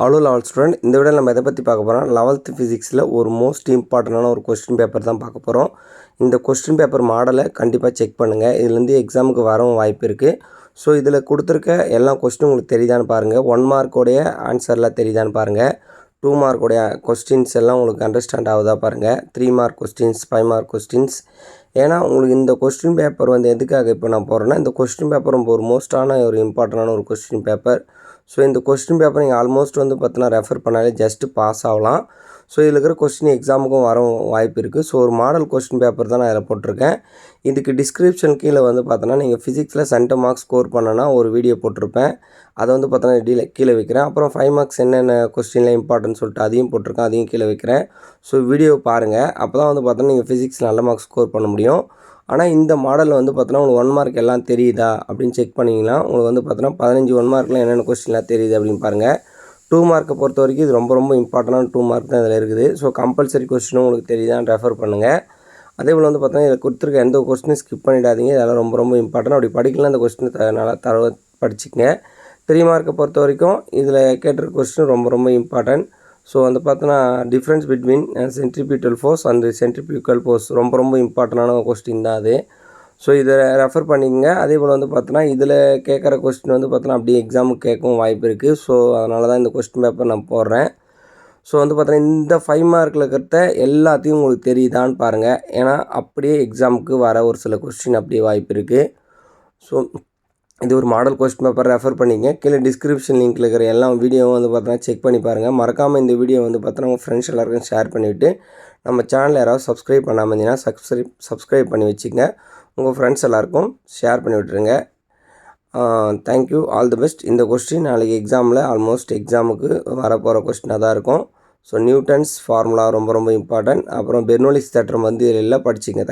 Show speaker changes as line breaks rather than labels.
அவ்வளோ level student இந்த விட நம்ம எதை பற்றி பார்க்க போகிறோம் லெவல்த்து ஃபிசிக்ஸில் ஒரு மோஸ்ட் இம்பார்ட்டண்டான ஒரு கொஸ்டின் பேப்பர் தான் பார்க்க போகிறோம் இந்த கொஸ்டின் பேப்பர் மாடலை கண்டிப்பாக செக் பண்ணுங்கள் இதுலேருந்து எக்ஸாமுக்கு வரவும் வாய்ப்பு இருக்குது ஸோ இதில் கொடுத்துருக்க எல்லா கொஸ்டினும் உங்களுக்கு தெரியுதான்னு பாருங்கள் ஒன் மார்க்கோடைய ஆன்சர்லாம் தெரியுதான்னு பாருங்கள் டூ மார்க்கோடைய கொஸ்டின்ஸ் எல்லாம் உங்களுக்கு அண்டர்ஸ்டாண்ட் ஆகுதா பாருங்கள் three mark questions five mark questions ஏன்னா உங்களுக்கு இந்த கொஸ்டின் பேப்பர் வந்து எதுக்காக இப்போ நான் போகிறேன்னா இந்த கொஸ்டின் பேப்பர் ரொம்ப ஒரு மோஸ்ட்டான ஒரு இம்பார்ட்டண்டான ஒரு கொஸ்டின் பேப்பர் ஸோ இந்த கொஸ்டின் பேப்பர் நீங்கள் ஆல்மோஸ்ட் வந்து பார்த்தீங்கன்னா ரெஃபர் பண்ணாலே ஜஸ்ட்டு பாஸ் ஆகலாம். ஸோ இதில் இருக்கிற கொஸ்டின் எக்ஸாமுக்கும் வர வாய்ப்பு இருக்குது ஸோ ஒரு மாடல் கொஸ்டின் பேப்பர் தான் நான் இதில் போட்டிருக்கேன். இதுக்கு டிஸ்கிரிப்ஷன் கீழே வந்து பார்த்தோன்னா நீங்கள் ஃபிசிக்ஸில் சென்டர் மார்க்ஸ் ஸ்கோர் பண்ணனா ஒரு வீடியோ போட்டிருப்பேன். அதை வந்து பார்த்தோன்னா டீல கீழே வைக்கிறேன். அப்புறம் ஃபைவ் மார்க்ஸ் என்னென்ன கொஸ்டினில் இம்பார்ட்டன்ட் சொல்லிட்டு அதையும் போட்டிருக்கேன். அதையும் கீழே வைக்கிறேன். ஸோ வீடியோ பாருங்கள் அப்போ தான் வந்து பார்த்தோன்னா நீங்கள் ஃபிசிக்ஸ் நல்ல மார்க்ஸ் ஸ்கோர் பண்ண முடியும். ஆனால் இந்த மாடல் வந்து பார்த்தோன்னா உங்களுக்கு ஒன் மார்க் எல்லாம் தெரியுதா அப்படின்னு செக் பண்ணிங்கன்னா உங்களுக்கு வந்து பார்த்தோன்னா பதினஞ்சு ஒன் மார்க்லாம் என்னென்ன கொஸ்டின்லாம் தெரியுது அப்படின்னு பாருங்கள் டூ மார்க்கை பொறுத்த வரைக்கும் இது ரொம்ப ரொம்ப இம்பார்ட்டண்டான டூ மார்க் தான் இதில் இருக்குது. ஸோ கம்பல்சரி கொஸ்டினும் உங்களுக்கு தெரியுதான் ரெஃபர் பண்ணுங்கள் அதே போல் வந்து பார்த்தீங்கன்னா இதில் கொடுத்துருக்க எந்த கொஸ்டினும் ஸ்கிப் பண்ணிடாதீங்க. இதெல்லாம் ரொம்ப ரொம்ப இம்பார்ட்டன்ட் அப்படி படிக்கலாம் அந்த கொஸ்டின் த நல்லா தர படிச்சுக்கங்க. த்ரீ மார்க்கை பொறுத்த வரைக்கும் இதில் கேட்டிருக்க கொஸ்டின் ரொம்ப ரொம்ப இம்பார்ட்டன்ட் ஸோ வந்து பார்த்தோன்னா difference between centripetal force and centrifugal force ரொம்ப ரொம்ப இம்பார்ட்டண்டான கொஸ்டின் தான் அது. ஸோ இதை ரெஃபர் பண்ணிக்கங்க. அதே போல் வந்து பார்த்தோன்னா இதில் கேட்குற கொஸ்டின் வந்து பார்த்தோன்னா அப்படியே எக்ஸாமுக்கு கேட்கவும் வாய்ப்பு இருக்குது ஸோ அதனால தான் இந்த கொஸ்டின் பேப்பர் நான் போடுறேன். ஸோ வந்து பார்த்தோன்னா இந்த ஃபைவ் மார்க்கில் இருக்கிறத எல்லாத்தையும் உங்களுக்கு தெரியுதான்னு பாருங்கள் ஏன்னா அப்படியே எக்ஸாமுக்கு வர ஒரு சில கொஸ்டின் அப்படியே வாய்ப்பு இருக்குது ஸோ இது ஒரு மாடல் கொஸ்டின் பேப்பர் ரெஃபர் பண்ணிங்க. கீழே டிஸ்கிரிப்ஷன் லிங்க்கில் இருக்கிற எல்லா வீடியோவும் வந்து பார்த்தீங்கன்னா செக் பண்ணி பாருங்கள் மறக்காமல் இந்த வீடியோ வந்து பார்த்தோன்னா உங்கள் ஃப்ரெண்ட்ஸ் எல்லாருக்கும் ஷேர் பண்ணிவிட்டு நம்ம சேனல் யாராவது சப்ஸ்கிரைப் பண்ணாமல் இருந்தீங்கன்னா சப்ஸ்கிரைப் சப்ஸ்கிரைப் பண்ணி வச்சுங்க உங்கள் ஃப்ரெண்ட்ஸ் எல்லாருக்கும் ஷேர் பண்ணி விட்டுருங்க. Thank you all the best இந்த கொஸ்டின் நாளைக்கு எக்ஸாமில் ஆல்மோஸ்ட் எக்ஸாமுக்கு வரப்போகிற கொஸ்டினாக தான் இருக்கும். ஸோ நியூட்டன்ஸ் ஃபார்முலா ரொம்ப ரொம்ப இம்பார்ட்டன்ட் அப்புறம் பெர்னோலிஸ் தேட்டர் வந்து இதில் எல்லாம் படிச்சிங்க